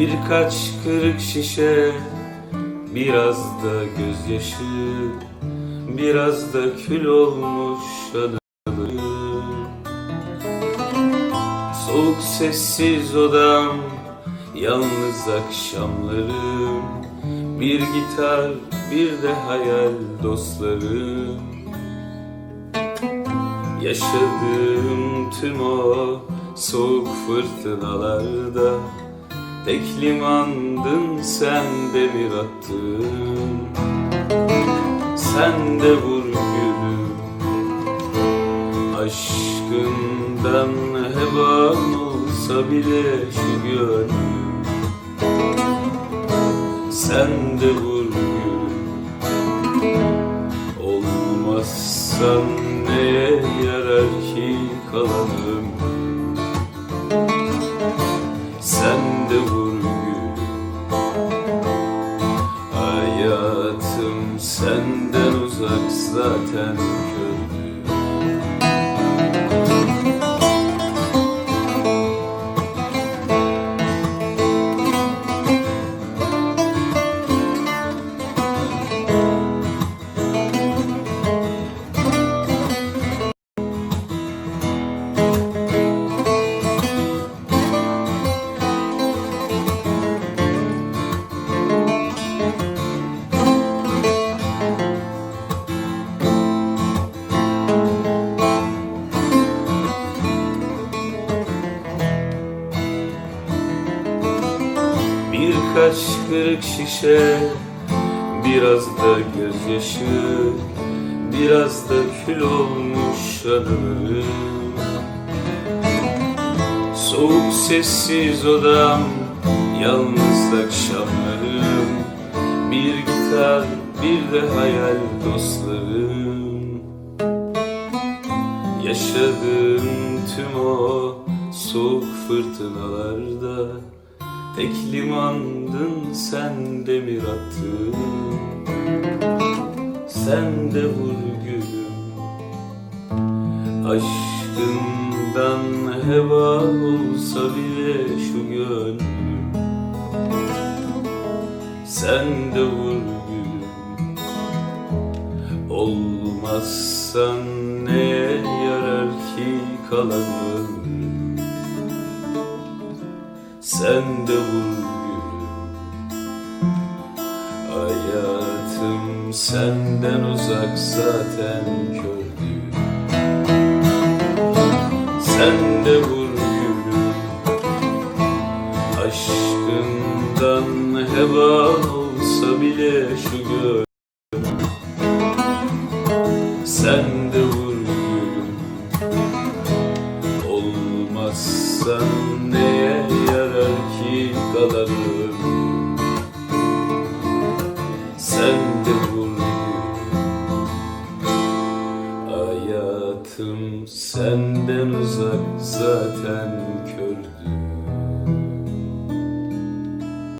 Birkaç kırık şişe Biraz da gözyaşı Biraz da kül olmuş anılarım Soğuk sessiz odam Yalnız akşamlarım Bir gitar bir de hayal dostlarım Yaşadığım tüm o soğuk fırtınalarda Tek limandın sen demir attın. Sen de vur gülüm. Aşkından hevan olsa bile şu gönlüm. Sen de vur gülüm. Olmazsan neye yarar ki kalanım senden uzak zaten kördü Birkaç kırık şişe Biraz da gözyaşı Biraz da kül olmuş anılarım Soğuk sessiz odam Yalnız akşamlarım. Bir gitar bir de hayal dostlarım. Yaşadığım tüm o soğuk fırtınalarda Tek limandın sen demir attın Sen de vur gülüm Aşkından heva olsa bile şu gönlüm Sen de vur gülüm Olmazsan neye yarar ki kalanım Sen de vur gülüm. Hayatım senden uzak zaten kördü Sen de vur gülüm. Aşkından heva olsa bile şu gönlüm. Sen de vur gülüm. Olmazsan ki kalanım Sen de vur. Hayatım senden uzak zaten kör